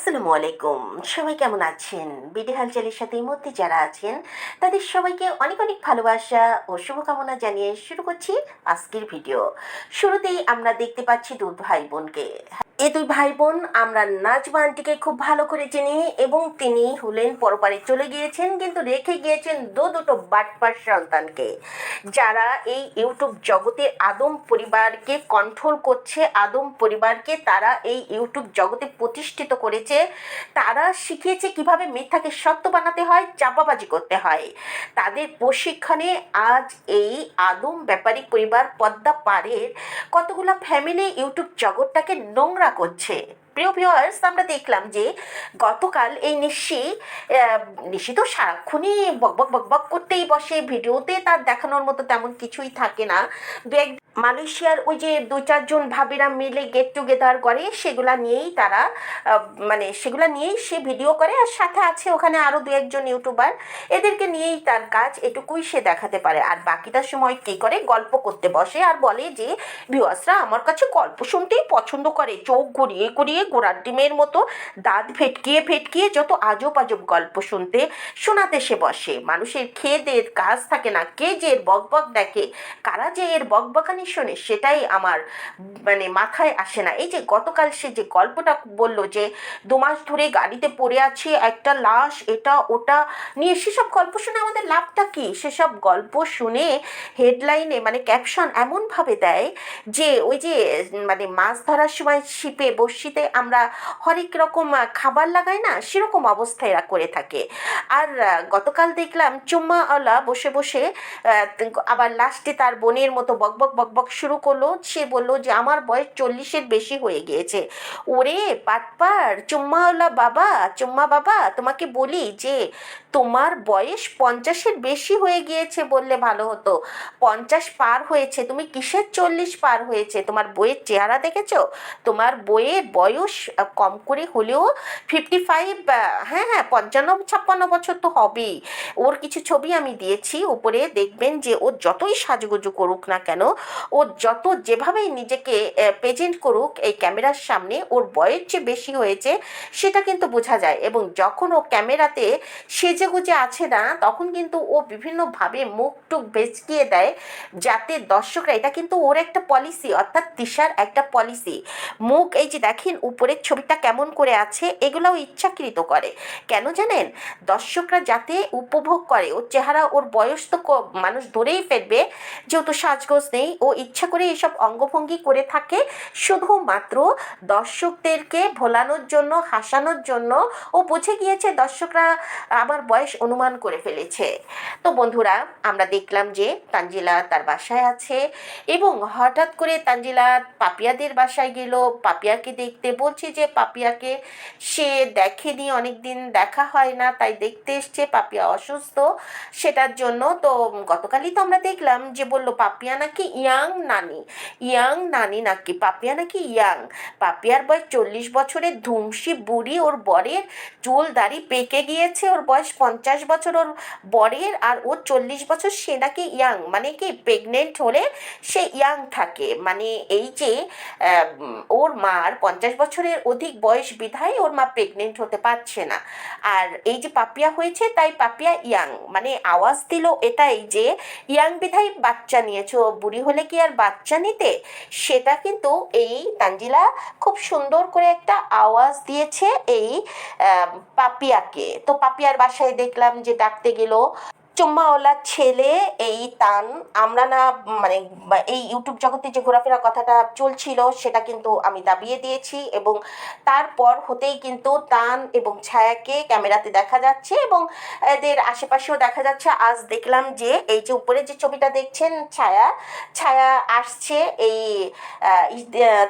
আসসালামু আলাইকুম। সবাই কেমন আছেন? বিডি হালচালের সাথে এই যারা আছেন, তাদের সবাইকে অনেক অনেক ভালোবাসা ও শুভকামনা জানিয়ে শুরু করছি আজকের ভিডিও। শুরুতেই আমরা দেখতে পাচ্ছি দুধ ভাই বোনকে। এই দুই ভাই বোন আমরা নাজমা আন্টিকে খুব ভালো করে চিনি এবং তিনি হলেন পরপারে চলে গিয়েছেন, কিন্তু রেখে গিয়েছেন দু দুটো বাটপার সন্তানকে। যারা এই ইউটিউব জগতে আদম পরিবারকে কন্ট্রোল করছে, আদম পরিবারকে তারা এই ইউটিউব জগতে প্রতিষ্ঠিত করেছে, তারা শিখিয়েছে কীভাবে মিথ্যাকে সত্য বানাতে হয় চাপাবাজি করতে হয়। তাদের প্রশিক্ষণে আজ এই আদম ব্যাপারী পরিবার পদ্মা পাড়ের কতগুলো ফ্যামিলি ইউটিউব জগৎটাকে নোংরা করছে। প্রিয় ভিওয়ার্স আমরা দেখলাম যে গতকাল এই নিশি নিশি তো সারাক্ষণই বকবক বকবক করতেই বসে, ভিডিওতে তার দেখানোর মতো তেমন কিছুই থাকে না। দু মালয়েশিয়ার ওই যে দু চারজন ভাবিরা মিলে গেট টুগেদার করে, সেগুলা নিয়েই তারা মানে সেগুলা নিয়েই সে ভিডিও করে। আর সাথে আছে ওখানে আরও দু একজন ইউটিউবার এদেরকে নিয়েই তার কাজ, এটুকুই সে দেখাতে পারে। আর বাকিটা সময় কী করে? গল্প করতে বসে আর বলে যে, ভিউয়ার্সরা, আমার কাছে গল্প শুনতেই পছন্দ করে। চোখ ঘুরিয়ে ঘুরিয়ে গোড়ার ডিমের মতো দাঁত ভেটকিয়ে ফেটকিয়ে যত আজব আজব গল্প শুনতে, শোনাতে সে বসে। মানুষের খেদের কাজ থাকে না। কে যে এর বকবক দেখে? কারা যে এর বকবকানি শোনে সেটাই আমার মানে মাথায় আসে না। এই যে গতকাল সে যে গল্পটা বলল যে, দু মাস ধরে গাড়িতে পড়ে আছে, একটা লাশ, এটা, ওটা নিয়ে সেসব গল্প শুনে আমাদের লাভটা কি? সেসব গল্প শুনে হেডলাইনে মানে ক্যাপশন এমনভাবে দেয় যে, ওই যে মানে মাছ ধরার সময় ছিপে, বড়শিতে আমরা হরেক রকম খাবার লাগাই না, সেরকম অবস্থা এরা করে থাকে। আর গতকাল দেখলাম চুম্মাওয়ালা বসে বসে আবার লাস্টে তার বোনের মতো বকবক বকবক শুরু করল, সে বলল যে, আমার বয়স চল্লিশের বেশি হয়ে গিয়েছে। ওরে পাটপার চুম্মাওয়ালা বাবা, চুম্মা বাবা, তোমাকে বলি যে তোমার বয়স পঞ্চাশের বেশি হয়ে গিয়েছে বললে ভালো হতো। পঞ্চাশ পার হয়েছে, তুমি কিসের চল্লিশ পার হয়েছে? তোমার বইয়ের চেহারা দেখেছ? তোমার বইয়ের বয়স কম করে হলেও ফিফটি ফাইভ হ্যাঁ হ্যাঁ পঞ্চান্ন, ছাপ্পান্ন বছর তো হবেই। ওর কিছু ছবি আমি দিয়েছি, উপরে দেখবেন যে ও যতই সাজুগুজু করুক না কেন, ও যত যেভাবেই নিজেকে প্রেজেন্ট করুক, এই ক্যামেরার সামনে ওর বয়স যে বেশি হয়েছে, সেটা কিন্তু বোঝা যায়। এবং যখন ও ক্যামেরাতে সেজে গুজে আছে না, তখন কিন্তু ও বিভিন্নভাবে মুখ টুক ভেচকিয়ে দেয় যাতে দর্শকরা, এটা কিন্তু ওর একটা পলিসি অর্থাৎ তিশার একটা পলিসি মুখ, এই যে দেখেন উপরের ছবিটা কেমন করে আছে, এগুলোও ইচ্ছাকৃত করে। কেন জানেন? দর্শকরা যাতে উপভোগ করে, ওর চেহারা, ওর বয়স তো মানুষ ধরেই ফেলবে, যেহেতু সাজগোজ নেই, ও ইচ্ছা করে এসব অঙ্গভঙ্গি করে থাকে, শুধুমাত্র দর্শকদেরকে ভোলানোর জন্য, হাসানোর জন্য। ও বুঝে গিয়েছে দর্শকরা, আমার বয়স অনুমান করে ফেলেছে। তো বন্ধুরা, আমরা দেখলাম যে তানজিলা তার বাসায় আছে এবং হঠাৎ করে তানজিলা পাপিয়াদের বাসায় গেল। পাপিয়াকে দেখতে বলছি যে পাপিয়াকে সে দেখেনি অনেক দিন দেখা হয় না, তাই দেখতে এসছে। পাপিয়া অসুস্থ সেটার জন্য তো গতকালই তো আমরা দেখলাম যে বলল, পাপিয়া নাকি ইয়াং নানি ইয়াং নানি নাকি, পাপিয়া নাকি ইয়াং। পাপিয়ার বয়স চল্লিশ বছরের ধুমসি বুড়ি, ওর বরের চুল দাড়ি পেকে গিয়েছে, ওর বয়স পঞ্চাশ বছর ওর বরের আর ওর চল্লিশ বছর সে নাকি ইয়াং মানে কি প্রেগনেন্ট হলে সে ইয়াং থাকে। মানে এই যে ওর মার পঞ্চাশ বছরের অধিক বয়স বিধায় ওর মা প্রেগনেন্ট হতে পারছে না। আর এই যে পাপিয়া হয়েছে, তাই পাপিয়া ইয়াং মানে আওয়াজ দিল এটাই যে ইয়াং বিধায় বাচ্চা নিয়েছো। বুড়ি হলে কি আর বাচ্চা নিতে? সেটা কিন্তু এই তাঞ্জিলা খুব সুন্দর করে একটা আওয়াজ দিয়েছে এই পাপিয়াকে। তো পাপিয়ার বাসায় দেখলাম যে ডাকতে গেল চুম্মাওয়ালার ছেলে, এই তান। আমরা না মানে এই ইউটিউব জগতে যে ঘোরাফেরা কথাটা চলছিল, সেটা কিন্তু আমি দাবিয়ে দিয়েছি এবং তারপর হতেই কিন্তু তান এবং ছায়াকে ক্যামেরাতে দেখা যাচ্ছে এবং এদের আশেপাশেও দেখা যাচ্ছে। আজ দেখলাম যে, এই যে উপরে যে ছবিটা দেখছেন ছায়া ছায়া আসছে এই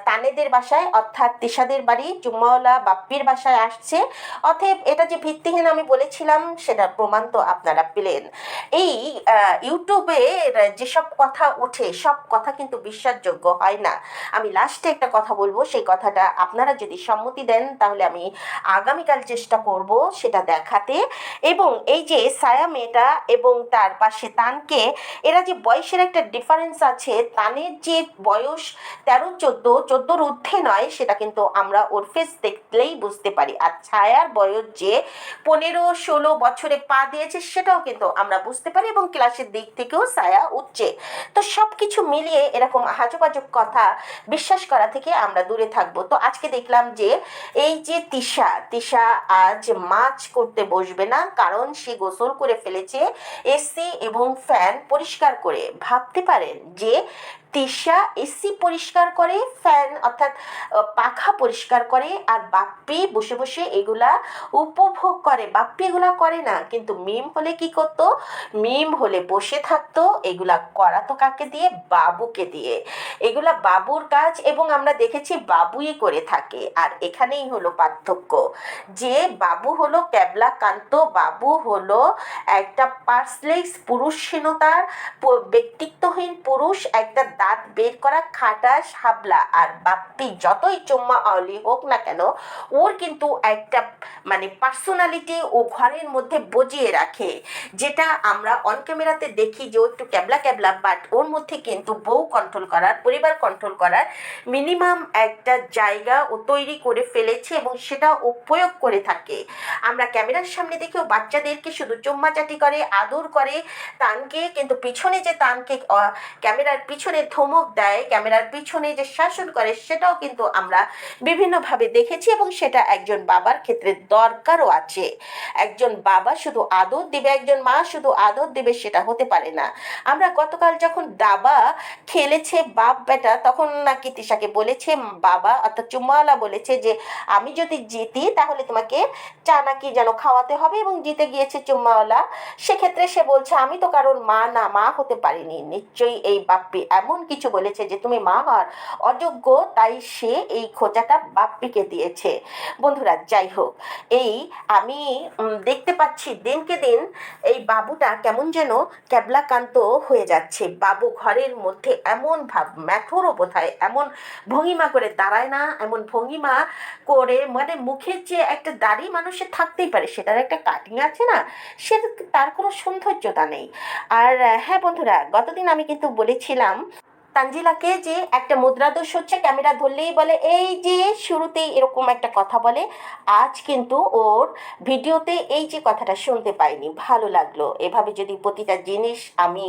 তানেদের বাসায়, অর্থাৎ তিশাদের বাড়ি জুম্মাওয়ালা বাপ্পির বাসায় আসছে। অতএব এটা যে ভিত্তিহীন আমি বলেছিলাম, সেটার প্রমাণ তো আপনারা পেলেন। এই ইউটিউবে যেসব কথা ওঠে, সব কথা কিন্তু বিশ্বাসযোগ্য হয় না। আমি লাস্টে একটা কথা বলব, সেই কথাটা আপনারা যদি সম্মতি দেন, তাহলে আমি আগামীকাল চেষ্টা করব সেটা দেখাতে। এবং এই যে সায়া মেয়েটা এবং তার পাশে তানকে, এরা যে বয়সের একটা ডিফারেন্স আছে, তানের যে বয়স তেরো, চোদ্দ, চোদ্দোর ঊর্ধ্বে নয়, সেটা কিন্তু আমরা ওর ফেস দেখলেই বুঝতে পারি। আর ছায়ার বয়স যে পনেরো, ষোলো বছরে পা দিয়েছে, সেটাও কিন্তু আমরা বুঝতে পারি এবং ক্লাসের দিক থেকেও ছায়া উঠছে। তো সব কিছু মিলিয়ে এরকম হাজুবাজুক কথা বিশ্বাস করা থেকে আমরা দূরে থাকব। তো আজকে দেখলাম যে এই যে তিশা তিশা আজ মাছ করতে বসবে না, কারণ সে গোসল করে ফেলেছে এসি এবং ফ্যান পরিষ্কার করে। ভাবতে পারেন যে তিশা এসি পরিষ্কার করে, ফ্যান অর্থাৎ পাখা পরিষ্কার করে আর বাপ্পি বসে বসে এগুলা উপভোগ করে। বাপ্পি এগুলা করে না, কিন্তু মিম হলে কি করতো? মিম হলে বসে থাকতো, এগুলা করাতো কাকে দিয়ে? বাবুকে দিয়ে। এগুলা বাবুর কাজ এবং আমরা দেখেছি বাবুই করে থাকে। আর এখানেই হলো পার্থক্য। যে বাবু হলো ক্যাবলা কান্ত বাবু হলো একটা পার্সলেক্স পুরুষহীনতার ব্যক্তিত্বহীন পুরুষ, একটা দাঁত বের করা খাটাস হাবলা আর বাপ্পি যতই চম্মা অলি হোক না কেন, ওর কিন্তু একটা মানে পার্সোনালিটি ও ঘরের মধ্যে বজিয়ে রাখে। যেটা আমরা অন ক্যামেরাতে দেখি যে ও একটু ক্যাবলা ক্যাবলা বাট ওর মধ্যে কিন্তু বউ কন্ট্রোল করার, পরিবার কন্ট্রোল করার মিনিমাম একটা জায়গা ও তৈরি করে ফেলেছে এবং সেটা ও প্রয়োগ করে থাকে। আমরা ক্যামেরার সামনে দেখেও বাচ্চাদেরকে শুধু চুম্মাচাটি করে, আদর করে, তানকে, কিন্তু পিছনে যে তানকে ক্যামেরার পিছনে ধমক দেয় ক্যামেরার পিছনে যে শাসন করে, সেটাও কিন্তু আমরা বিভিন্নভাবে দেখেছি এবং সেটা একজন বাবার ক্ষেত্রে দরকারও আছে। একজন বাবা শুধু আদর দিবে, একজন মা শুধু আদর দিবে, সেটা হতে পারে না। আমরা গতকাল যখন দাবা খেলেছে বাপ বেটা, তখন নাকি তিশাকে বলেছে, বাবা অর্থাৎ চুম্মাওয়ালা বলেছে যে, আমি যদি জিতি, তাহলে তোমাকে চা নাকি যেন খাওয়াতে হবে। এবং জিতে গিয়েছে চুম্মাওয়ালা। সেক্ষেত্রে সে বলছে, আমি তো কারোর মা না, মা হতে পারিনি। নিশ্চয়ই এই বাপ্পি এমন কিছু বলেছে যে তুমি মা হওয়ার অযোগ্য, তাই সে এই খোঁজাটা বাপ্পিকে দিয়েছে। বন্ধুরা, যাই হোক, এই আমি দেখতে পাচ্ছি দিনকে দিন এই বাবুটা কেমন যেন ক্যাবলাকান্ত হয়ে যাচ্ছে। বাবু ঘরের মধ্যে এমন ভাব ম্যাথরও বোধহয় এমন ভঙ্গিমা করে দাঁড়ায় না, এমন ভঙ্গিমা করে মানে মুখের যে একটা দাড়ি মানুষের থাকতেই পারে, সেটার একটা কাটিং আছে না সে তার কোনো সৌন্দর্যতা নেই। আর হ্যাঁ বন্ধুরা, গতদিন আমি কিন্তু বলেছিলাম তানজিলাকে যে একটা মুদ্রা দোষ হচ্ছে, ক্যামেরা ধরলেই বলে, এই যে শুরুতেই এরকম একটা কথা বলে, আজ কিন্তু ওর ভিডিওতে এই যে কথাটা শুনতে পাইনি, ভালো লাগল। এভাবে যদি প্রতিটা জিনিস আমি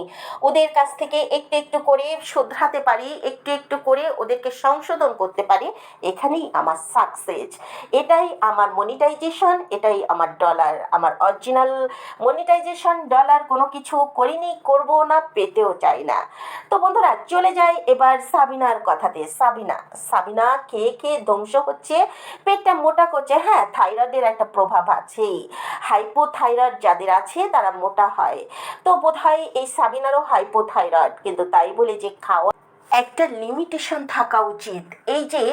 ওদের কাছ থেকে একটু একটু করে শুধরাতে পারি, একটু একটু করে ওদেরকে সংশোধন করতে পারি, এখানেই আমার সাকসেস এটাই আমার মনিটাইজেশন এটাই আমার ডলার আমার অরিজিনাল মনিটাইজেশন ডলার কোনো কিছু করিনি, করব না, পেতেও চাই না। তো বন্ধুরা, চলে যাই এবার সাবিনার কথাতে, সাবিনা সাবিনা খেয়ে খেয়ে ধ্বংস হচ্ছে পেটটা মোটা করছে। হ্যাঁ থাইরয়েডের একটা প্রভাব আছেই। হাইপোথাইরয়েড যাদের আছে, তারা মোটা হয়। তো বোধহয় এই সাবিনারও হাইপোথাইরয়েড। কিন্তু তাই বলে যে খাওয়া একটা লিমিটেশন থাকা উচিত। এই যে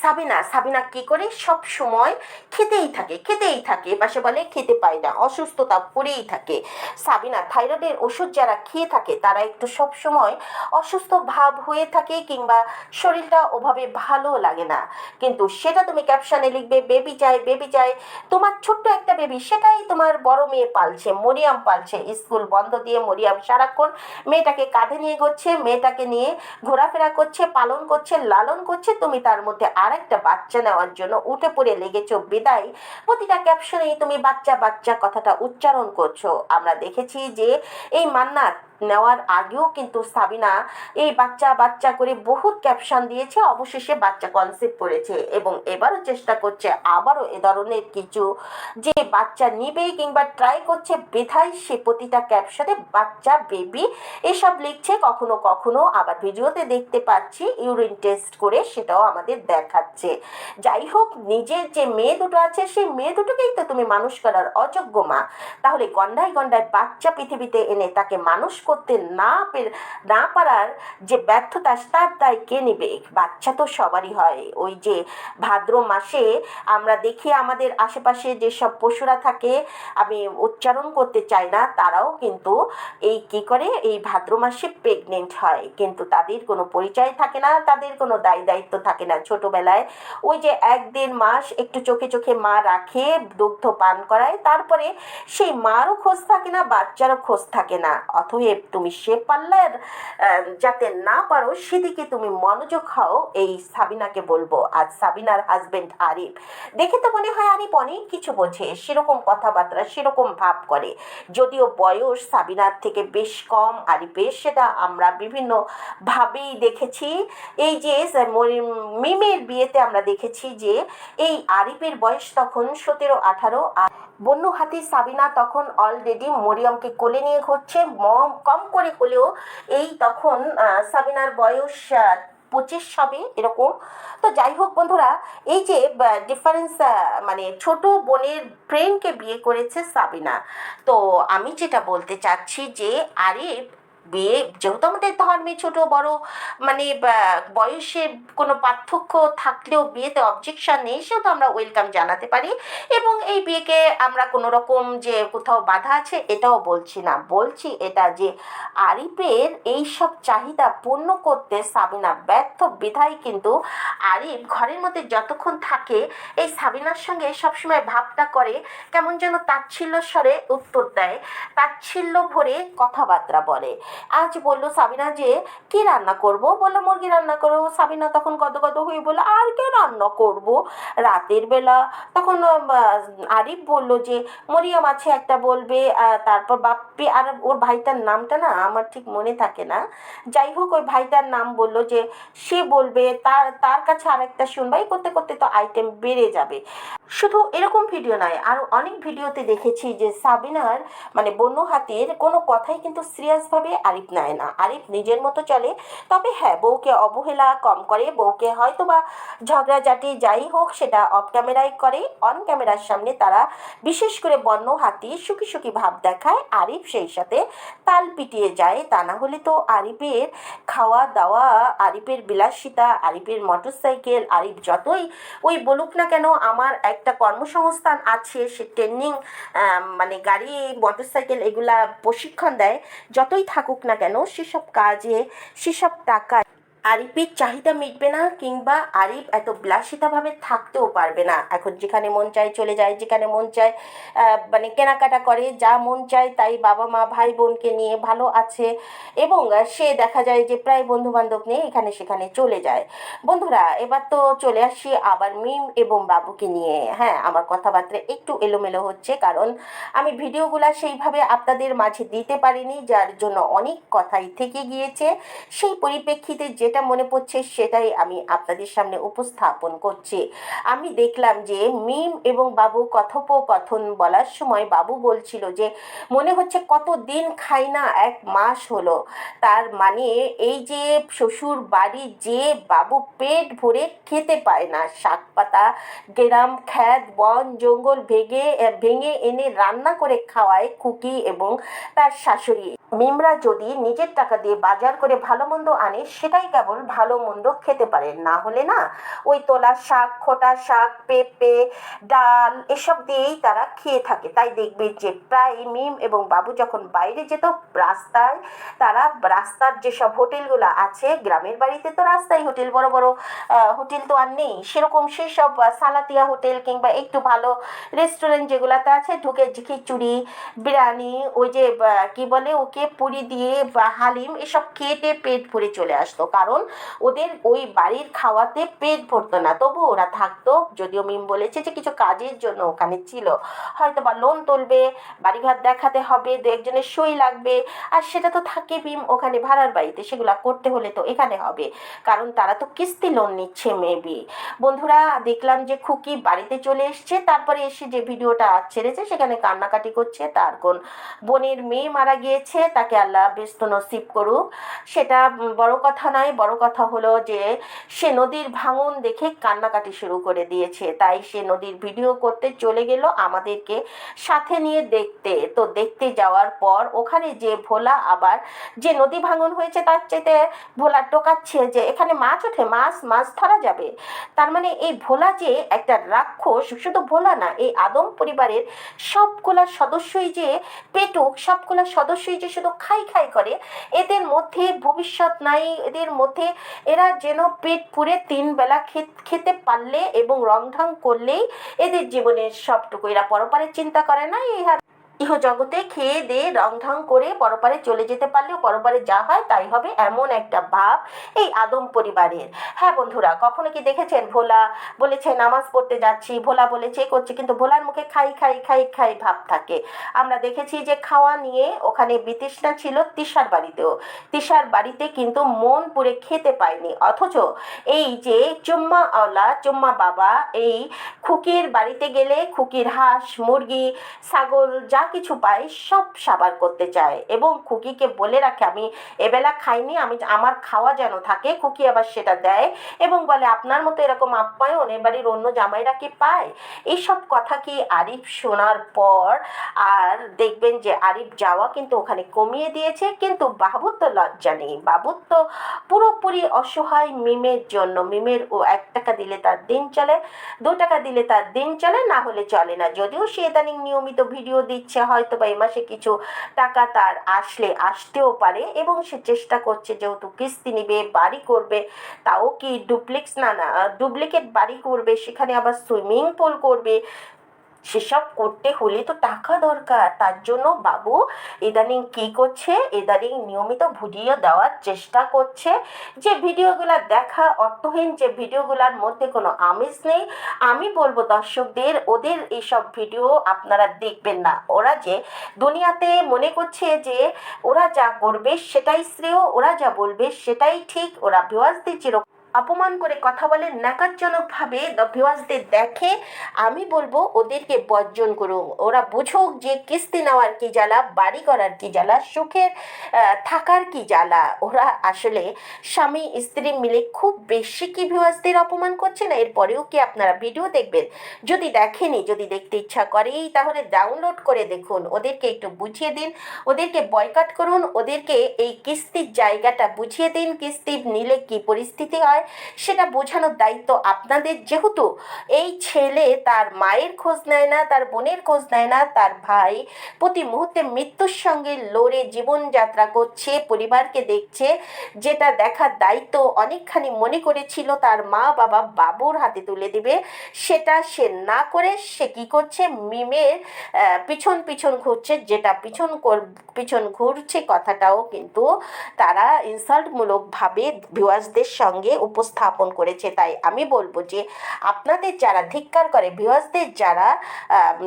সাবিনা সাবিনা কি করে? সব সময় খেতেই থাকে খেতেই থাকে। পাশে বলে খেতে পায় না, অসুস্থতা পড়েই থাকে। সাবিনা, থাইরয়েডের ওষুধ যারা খেয়ে থাকে, তারা একটু সব সময় অসুস্থ ভাব হয়ে থাকে কিংবা শরীরটা ওভাবে ভালো লাগে না। কিন্তু সেটা তুমি ক্যাপশনে লিখবে, বেবি চাই বেবি চাই তোমার ছোট্ট একটা বেবি, সেটাই তোমার বড় মেয়ে পালছে, মরিয়াম পালছে। স্কুল বন্ধ দিয়ে মরিয়াম সারাক্ষণ মেয়েটাকে কাঁধে নিয়ে ঘুরছে, মেয়েটাকে নিয়ে ঘোরাফেরা করছে, পালন করছে, লালন করছে, তুমি তার মধ্যে আর একটা বাচ্চা নেওয়ার জন্য উঠে পড়ে লেগেছ। বিদায়। প্রতিটা ক্যাপশনেই তুমি বাচ্চা বাচ্চা কথাটা উচ্চারণ করছ। আমরা দেখেছি যে এই মান্নাত নেওয়ার আগেও কিন্তু সাবিনা এই বাচ্চা বাচ্চা করে বহুত ক্যাপশন দিয়েছে, অবশেষে বাচ্চা কনসেপ্ট করেছে এবং এবারও চেষ্টা করছে আবারও এ ধরনের কিছু যে বাচ্চা নিবেই কিংবা ট্রাই করছে বেধায় সে প্রতিটা ক্যাপশনে বাচ্চা বেবি এসব লিখছে, কখনো কখনো আবার ভিডিওতে দেখতে পাচ্ছি ইউরিন টেস্ট করে সেটাও আমাদের দেখাচ্ছে। যাই হোক, নিজের যে মেয়ে দুটো আছে, সেই মেয়ে দুটোকেই তো তুমি মানুষ করার অযোগ্য মা। তাহলে গন্ডায় গন্ডায় বাচ্চা পৃথিবীতে এনে তাকে মানুষ করতে না না পারার যে ব্যর্থতা, তার দায় কে নেবে? বাচ্চা তো সবারই হয়। ওই যে ভাদ্র মাসে আমরা দেখি আমাদের আশেপাশে যেসব পশুরা থাকে, আমি উচ্চারণ করতে চাই না, তারাও কিন্তু এই কি করে? এই ভাদ্র মাসে প্রেগনেন্ট হয়। কিন্তু তাদের কোনো পরিচয় থাকে না, তাদের কোনো দায় দায়িত্ব থাকে না। ছোটোবেলায় ওই যে এক দেড় মাস একটু চোখে চোখে মা রাখে, দুগ্ধ পান করায়, তারপরে সেই মারও খোঁজ থাকে না, বাচ্চারও খোঁজ থাকে না। অতএব তুমি সে পাল্লার যাতে না পারো, সেদিকে তুমি মনোযোগ হও এই সাবিনাকে বলব। আজ সাবিনার হাজবেন্ড আরিফ। দেখে তো মনে হয় আরিফ অনেক কিছু বোঝে, সেরকম কথাবার্তা, সেরকম ভাব করে। যদিও বয়স সাবিনার থেকে বেশ কম, আরিফের সেটা আমরা বিভিন্ন ভাবেই দেখেছি। এই যে মিমের বিয়েতে আমরা দেখেছি যে, এই আরিফের বয়স তখন সতেরো, আঠারো, আর বন্য হাতি সাবিনা তখন অলরেডি মরিয়মকে কোলে নিয়ে ঘুরছে। মম কম করে হলেও এই তখন সাবিনার বয়স পঁচিশ হবে এরকম। তো যাই হোক বন্ধুরা, এই যে ডিফারেন্স মানে ছোট বোনের ফ্রেন্ডকে বিয়ে করেছে সাবিনা। তো আমি যেটা বলতে চাচ্ছি যে আরিফ বিয়ে, যেহেতু আমাদের ধর্মে ছোট, বড় মানে বয়সে কোনো পার্থক্য থাকলেও বিয়েতে অবজেকশন নেই, সেহেতু আমরা ওয়েলকাম জানাতে পারি। এবং এই বিয়েকে আমরা কোনো রকম যে কোথাও বাধা আছে, এটাও বলছি না। বলছি এটা যে আরিফের এই সব চাহিদা পূর্ণ করতে সাবিনা ব্যর্থ বিধায় কিন্তু আরিফ ঘরের মধ্যে যতক্ষণ থাকে, এই সাবিনার সঙ্গে সবসময় ভাবটা করে কেমন যেন তাচ্ছিল্য স্বরে উত্তর দেয়, তাচ্ছিল্য ভরে কথাবার্তা বলে। আজ বলল সাবিনা যে, কি রান্না করব? বলল, মুরগি রান্না করব সাবিনা তখন গদ গদ হয়ে বলল, আর কে রান্না করব? রাতের বেলা তখন আরিফ বলল যে, মরিয়ম আছে একটা বলবে তারপর বাপ্পি আর ওর ভাইটার নামটা না আমার ঠিক মনে থাকে না। যাই হোক, ওই ভাইটার নাম বলল যে, সে বলবে, তার তার কাছে আরেকটা শুনবাই। করতে করতে তো আইটেম বেড়ে যাবে। শুধু এরকম ভিডিও নয় আরও অনেক ভিডিওতে দেখেছি যে, সাবিনার মানে বন্য হাতির কোনো কথাই কিন্তু সিরিয়াসভাবে আরিফ নেয় না। আরিফ নিজের মতো চলে, তবে হ্যাঁ বউকে অবহেলা কম করে। বউকে হয়তো বা ঝগড়াঝাটি যাই হোক, সেটা অফ ক্যামেরায় করে। অন ক্যামেরার সামনে তারা বিশেষ করে বন্য হাতি, সুখী সুখী ভাব দেখায়। আরিফ সেই সাথে তাল পিটিয়ে যায়। তা না হলে তো আরিফের খাওয়া দাওয়া, আরিফের বিলাসিতা, আরিফের মোটরসাইকেল আরিফ যতই ওই বলুক না কেন, আমার একটা কর্মসংস্থান আছে, সে ট্রেনিং মানে গাড়ি মোটরসাইকেল এগুলা প্রশিক্ষণ দেয়, যতই থাকুক না কেন সেসব কাজে সেসব টাকা আরিফের চাহিদা মিটবে না কিংবা আরিফ এত বিলাসিতাভাবে থাকতেও পারবে না। এখন যেখানে মন চায় চলে যায়, যেখানে মন চায় মানে কেনাকাটা করে, যা মন চায় তাই বাবা মা, ভাই বোনকে নিয়ে ভালো আছে এবং সে দেখা যায় যে প্রায় বন্ধু বান্ধব নিয়ে এখানে সেখানে চলে যায়। বন্ধুরা, এবার তো চলে আসি আবার মিম এবং বাবুকে নিয়ে। হ্যাঁ আমার কথাবার্তা একটু এলোমেলো হচ্ছে কারণ আমি ভিডিওগুলা সেইভাবে আপনাদের মাঝে দিতে পারিনি, যার জন্য অনেক কথাই থেকে গিয়েছে। সেই পরিপ্রেক্ষিতে যেটা মনে পড়ছে সেটাই আমি আপনাদের সামনে উপস্থাপন করছি। আমি দেখলাম যে মিম এবং বাবু কথোপকথন বলার সময় বাবু বলছিল যে, মনে হচ্ছে কত দিন খাই না, এক মাস হলো। তার মানে এই যে শ্বশুর বাড়ি যে বাবু পেট ভরে খেতে পায় না, শাক পাতা, গ্রাম, খ্যাত, বন, জঙ্গল ভেঙে ভেঙে এনে রান্না করে খাওয়ায় খুকি এবং তার শাশুড়ি। মিমরা যদি নিজের টাকা দিয়ে বাজার করে ভালো মন্দ আনে, সেটাই কেবল ভালো মন্দ খেতে পারে না হলে না ওই তোলা শাক খোটা শাক, পেঁপে, ডাল এসব দিয়েই তারা খেয়ে থাকে। তাই দেখবে যে প্রায় মিম এবং বাবু যখন বাইরে যেত রাস্তায়, তারা রাস্তার যেসব হোটেলগুলো আছে, গ্রামের বাড়িতে তো রাস্তায় হোটেল, বড় বড় হোটেল তো আর নেই। সেরকম সেই সব সালাতিয়া হোটেল কিংবা একটু ভালো রেস্টুরেন্ট যেগুলোতে আছে, ঢুকে খিচুড়ি, বিরিয়ানি, ওই যে কি বলে ওকে পুরি দিয়ে বা হালিম এসব খেতে পেট ভরে চলে আসতো। কারণ ওদের ওই বাড়ির খাওয়াতে পেট ভরতো না। তবু ওরা থাকতো, যদিও মিম বলেছে যে কিছু কাজের জন্য ওখানে ছিল। হয়তো বা লোন তুলবে, বাড়িঘর দেখাতে হবে, দু একজনের সই লাগবে, আর সেটা তো থাকে মিম ওখানে ভাড়ার বাড়িতে, সেগুলো করতে হলে তো এখানে হবে। কারণ তারা তো কিস্তি লোন নিচ্ছে মেবি বন্ধুরা, দেখলাম যে খুকি বাড়িতে চলে এসছে, তারপরে এসে যে ভিডিওটা ছেড়েছে, সেখানে কান্নাকাটি করছে তার কোন বোনের মেয়ে মারা গিয়েছে, তাকে আল্লাহ ব্যস্ত নসিব করুক। সেটা বড় কথা নয় বড় কথা হলো যে, সে নদীর ভাঙন দেখে কান্নাকাটি শুরু করে দিয়েছে। তাই সে নদীর ভিডিও করতে চলে গেল আমাদেরকে সাথে নিয়ে দেখতে। তো দেখতে যাওয়ার পর ওখানে যে ভোলা আবার যে নদী ভাঙন হয়েছে, তার চাইতে ভোলা টোকাচ্ছে যে, এখানে মাছ ওঠে, মাছ মাছ ধরা যাবে। তার মানে এই ভোলা যে একটা রাক্ষস, শুধু ভোলা না, এই আদম পরিবারের সবগুলা সদস্যই যে পেটুক, সবগুলা সদস্যই যে শুধু খাই খাই করে, এদের মধ্যে ভবিষ্যৎ নাই, এদের মধ্যে এরা যেন পেট পুরে তিন বেলা খেতে পারলে এবং রংঢং করলেই এদের জীবনের সবটুকু। এরা পরপারের চিন্তা করে না, এই জগতে খেয়ে দিয়ে রং ঢং করে পরপারে চলে যেতে পারলেও পরপারে যা হয় তাই হবে এমন একটা ভাব এই আদম পরিবারের। হ্যাঁ বন্ধুরা, কখনো কি দেখেছেন ভোলা বলেছে, নামাজ পড়তে যাচ্ছি, ভোলা বলেছে করছে, কিন্তু ভোলার মুখে খাই খাই খাই খাই ভাব থাকে। আমরা দেখেছি যে খাওয়া নিয়ে ওখানে বিতৃষ্ণা ছিল তিশার বাড়িতেও। তিশার বাড়িতে কিন্তু মন পুরে খেতে পায়নি, অথচ এই যে চুম্মা আওলা, চুম্মা বাবা, এই খুকির বাড়িতে গেলে, খুকির হাঁস, মুরগি, ছাগল, যা কিছু পায়, সব সাবার করতে চায় এবং খুকিকে বলে রাখে, আমি এবেলা খাইনি, আমি আমার খাওয়া যেন থাকে, খুকি আবার সেটা দেয় এবং বলে, আপনার মতো এরকম আপ্যায়ন এ বাড়ির অন্য জামাইরা কি পায়? এইসব কথা কি আরিফ শোনার পর আর দেখবেন যে, আরিফ যাওয়া কিন্তু ওখানে কমিয়ে দিয়েছে, কিন্তু বাবুর তো লজ্জা নেই। বাবুর তো পুরোপুরি অসহায় মিমের জন্য, মিমের ও এক টাকা দিলে তার দিন চলে, দু টাকা দিলে তার দিন চলে, না হলে চলে না। যদিও সে ইদানিং নিয়মিত ভিডিও দিচ্ছে হয়তো বা এই মাসে কিছু টাকা তার আসলে, আসতেও পারে এবং সে চেষ্টা করছে যেহেতু কিস্তি নিবে, বাড়ি করবে, তাও কি ডুপ্লেক্স না না ডুপ্লিকেট বাড়ি করবে, সেখানে আবার সুইমিং পুল করবে সেসব করতে হলে তো টাকা দরকার। তার জন্য বাবু ইদানিং কি করছে? ইদানিং নিয়মিত ভিডিও দেওয়ার চেষ্টা করছে। যে ভিডিওগুলো দেখা অর্থহীন, যে ভিডিওগুলোর মধ্যে কোনো আমেজ নেই, আমি বলব দর্শকদের, ওদের এইসব ভিডিও আপনারা দেখবেন না। ওরা যে দুনিয়াতে মনে করছে যে ওরা যা করবে সেটাই শ্রেয়, ওরা যা বলবে সেটাই ঠিক, ওরা ভিওয়ার্সদের যেরকম অপমান করে কথা বলে নাকারজনকভাবে ভিওয়ার্সদের দেখে, আমি বলব ওদেরকে বর্জন করুন। ওরা বুঝুক যে কিস্তি নেওয়ার কি জ্বালা, বাড়ি করার কি জ্বালা, সুখের থাকার কি জ্বালা। ওরা আসলে স্বামী, স্ত্রী মিলে খুব বেশি কি ভিওয়ার্সদের অপমান করছে না? এরপরেও কি আপনারা ভিডিও দেখবেন? যদি দেখেনি, যদি দেখতে ইচ্ছা করেই তাহলে ডাউনলোড করে দেখুন। ওদেরকে একটু বুঝিয়ে দিন, ওদেরকে বয়কাট করুন, ওদেরকে এই কিস্তির জায়গাটা বুঝিয়ে দিন, কিস্তি নিলে কি পরিস্থিতি হয় সেটা বোঝানোর দায়িত্ব আপনাদের। যেহেতু এই ছেলে তার মায়ের খোঁজ নেয় না, তার বোনের খোঁজ নেয় না, তার ভাই প্রতি মুহূর্তে মৃত্যুর সঙ্গে লড়ে জীবনযাত্রা করছে, পরিবারকে দেখছে, যেটা দেখার দায়িত্ব অনেকখানি মনে করেছিল তার মা বাবা বাবুর হাতে তুলে দিবে। সেটা সে না করে সে কি করছে? মিমের পিছন পিছন ঘুরছে, যেটা পিছন পিছন ঘুরছে কথাটাও কিন্তু তারা ইনসাল্টমূলকভাবে ভিউয়ার্সদের সঙ্গে উপস্থাপন করেছে। তাই আমি বলব যে, আপনাদের যারা ধিক্কার করে ভিউয়ার্সদের যারা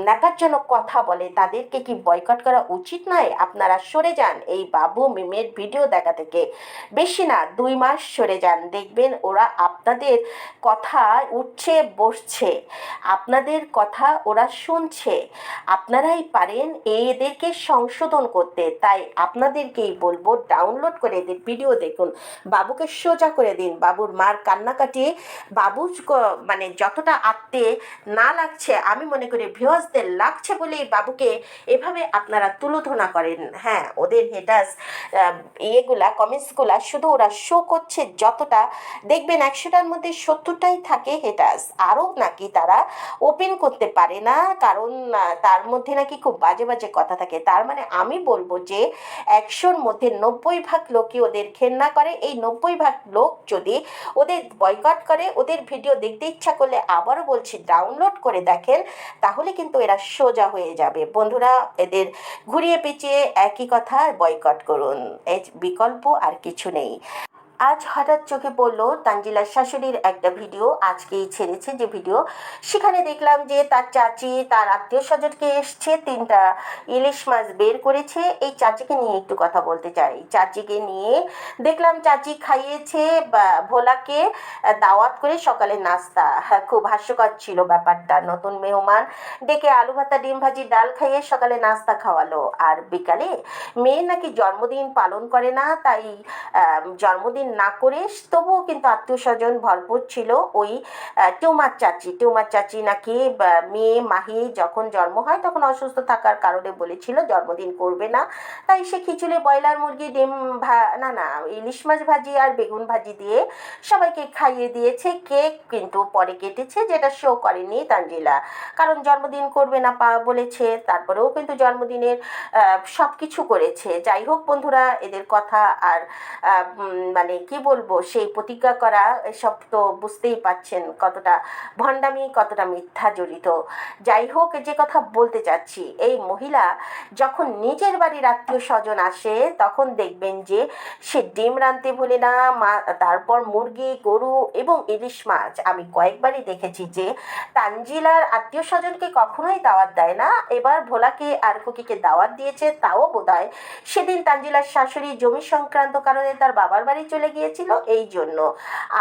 ন্যাকারজনক কথা বলে, তাদেরকে কি বয়কট করা উচিত নয়? আপনারা সরে যান। এই বাবু মিমের ভিডিও দেখা থেকে বেশি না, দুই মাস সরে যান। দেখবেন ওরা আপনাদের কথা উঠছে, বসছে। আপনাদের কথা ওরা শুনছে। আপনারাই পারেন এদেরকে সংশোধন করতে। তাই আপনাদেরকেই বলব ডাউনলোড করে এদের ভিডিও দেখুন। বাবুকে সোজা করে দিন। বাবুর মার কান্নাকাটি, বাবু মানে যতটা আত্মে না লাগছে, আমি মনে করি ভিউয়ার্সদের লাগছে বলেই বাবুকে এভাবে আপনারা তুলোধনা করেন। হ্যাঁ ওদের হেটাস ইয়েগুলা কমেন্টসগুলা শুধু ওরা শো করছে যতটা, দেখবেন একশোটার মধ্যে সত্তরটাই থাকে হেটাস আরও নাকি তারা ওপেন করতে পারে না, কারণ তার মধ্যে নাকি খুব বাজে বাজে কথা থাকে। তার মানে আমি বলব যে, একশোর মধ্যে নব্বই ভাগ লোকই ওদের ঘেন্না করে। এই নব্বই ভাগ লোক যদি ওদের বয়কট করে, ওদের ভিডিও দেখতে ইচ্ছা করলে আবারও বলছি ডাউনলোড করে দেখেন, তাহলে কিন্তু এরা সোজা হয়ে যাবে। বন্ধুরা, এদের ঘুরিয়ে পেঁচিয়ে একই কথা বয়কট করুন। এর বিকল্প আর কিছু নেই। আজ হঠাৎ চোখে পড়ল তানজিলার শাশুড়ির একটা ভিডিও আজকেই ছেড়েছে যে ভিডিও। সেখানে দেখলাম যে তার চাচি তার আত্মীয় স্বজনকে এসছে তিনটা ইলিশ মাছ বের করেছে। এই চাচিকে নিয়ে একটু কথা বলতে চাই। চাচিকে নিয়ে দেখলাম চাচি খাইয়েছে ভোলাকে দাওয়াত করে সকালে নাস্তা। হ্যাঁ, খুব হাস্যকর ছিল ব্যাপারটা। নতুন মেহমান ডেকে আলু ভাতা ডিম ভাজি ডাল খাইয়ে সকালে নাস্তা খাওয়ালো। আর বিকালে মেয়ে নাকি জন্মদিন পালন করে না তাই জন্মদিন না করে তবুও কিন্তু আত্মীয় স্বজন ভরপুর ছিল ওই টিউমার চাচি। টিউমার চাচি নাকি মেয়ে, মাহি যখন জন্ম হয় তখন অসুস্থ থাকার কারণে বলেছিল, জন্মদিন করবে না। তাই সে খিচুড়ি, ব্রয়লার মুরগি, ডিম ভা, না না, ইলিশ মাছ ভাজি আর বেগুন ভাজি দিয়ে সবাইকে খাইয়ে দিয়েছে। কেক কিন্তু পরে কেটেছে, যেটা শো করেনি তানজিলা। কারণ জন্মদিন করবে না পা, বলেছে। তারপরেও কিন্তু জন্মদিনের সব কিছু করেছে। যাই হোক বন্ধুরা, এদের কথা আর মানে কি বলব, সেই প্রতিজ্ঞা করা এসব তো বুঝতেই পাচ্ছেন কতটা ভণ্ডামি, কতটা মিথ্যা জড়িত। যাই হোক যে কথা বলতে চাচ্ছি, এই মহিলা যখন নিজের বাড়ির আত্মীয় স্বজন আসে, তখন দেখবেন যে সে ডিম রাঁধতে ভোলে না, মা, তারপর মুরগি, গরু এবং ইলিশ মাছ। আমি কয়েকবারই দেখেছি যে তানজিলার আত্মীয় স্বজনকে কখনোই দাওয়াত দেয় না। এবার ভোলাকে আর খুকিকে দাওয়াত দিয়েছে, তাও বোধ সেদিন তানজিলার শাশুড়ি জমি সংক্রান্ত কারণে তার বাবার বাড়ি চলে গিয়েছিল এই জন্য।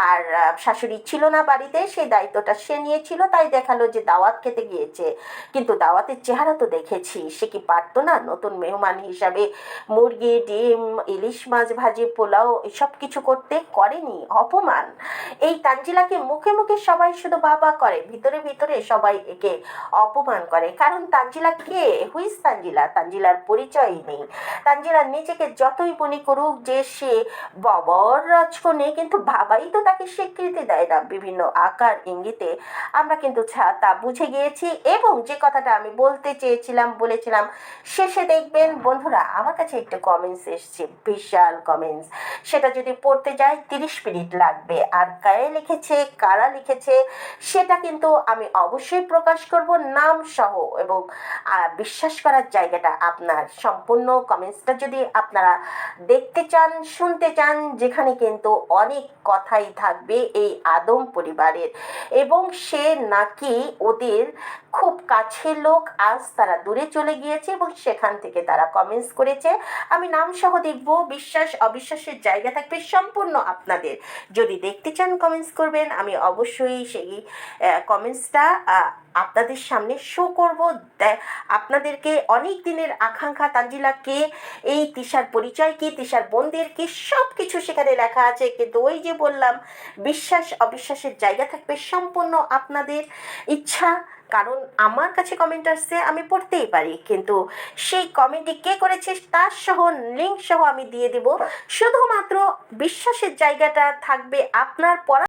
আর শাশুড়ি ছিল না বাড়িতে, সেই দায়িত্বটা সে নিয়েছিল, তাই দেখাল যে দাওয়াত খেতে গিয়েছে। কিন্তু দাওয়াতের চেহারা তো দেখেছি, সে কি পারতো না? নতুন মেহমান হিসাবে মুরগি, ডিম, ইলিশ মাছ, ভাজি, পোলাও, এসব কিছু করতে করেনি, অপমান। এই তানজিলাকে মুখে মুখে সবাই শুধু বাবা করে, ভিতরে ভিতরে সবাই একে অপমান করে। কারণ তানজিলা কে? হুইস তানজিলা? তানজিলার পরিচয়ই নেই। তানজিলা নিজেকে যতই মনে করুক যে সে বাবার রাজকনে কিন্তু বাবাই তো তাকে স্বীকৃতি দেয় না। বিভিন্ন আকার, ইঙ্গিতে আমরা কিন্তু তা বুঝে গিয়েছি এবং যে কথাটা আমি বলতে চেয়েছিলাম, বলেছিলাম, শেষে দেখবেন বন্ধুরা, আমার কাছে একটা কমেন্টস এসছে, বিশাল কমেন্টস সেটা যদি পড়তে যাই, তিরিশ মিনিট লাগবে। আর কায়ে লিখেছে, কারা লিখেছে, সেটা কিন্তু আমি অবশ্যই প্রকাশ করব নাম সহ এবং বিশ্বাস করার জায়গাটা আপনার। সম্পূর্ণ কমেন্টসটা যদি আপনারা দেখতে চান, শুনতে চান, যেখানে কিন্তু অনেক কথাই থাকবে এই আদম পরিবারের। এবং সে নাকি ওদের খুব কাছের লোক, আজ তারা দূরে চলে গিয়েছে এবং সেখান থেকে তারা কমেন্টস করেছে। আমি নাম সহ দেখব, বিশ্বাস, অবিশ্বাসের জায়গা থাকবে সম্পূর্ণ আপনাদের। যদি দেখতে চান কমেন্টস করবেন। আমি অবশ্যই সেই কমেন্টসটা আপনাদের সামনে শো করব। আপনাদেরকে অনেক দিনের আকাঙ্ক্ষা তাঞ্জিলা কে এই তিশার পরিচয় কি তিশার বোনদের কি সব কিছু সেখানে লেখা আছে। কিন্তু ওই যে বললাম, বিশ্বাস, অবিশ্বাসের জায়গা থাকবে সম্পূর্ণ আপনাদের ইচ্ছা। কারণ আমার কাছে কমেন্ট আসছে আমি পড়তেই পারি, কিন্তু সেই কমেন্টটি কে করেছে তার সহ লিঙ্ক সহ আমি দিয়ে দেব। শুধুমাত্র বিশ্বাসের জায়গাটা থাকবে আপনার পড়া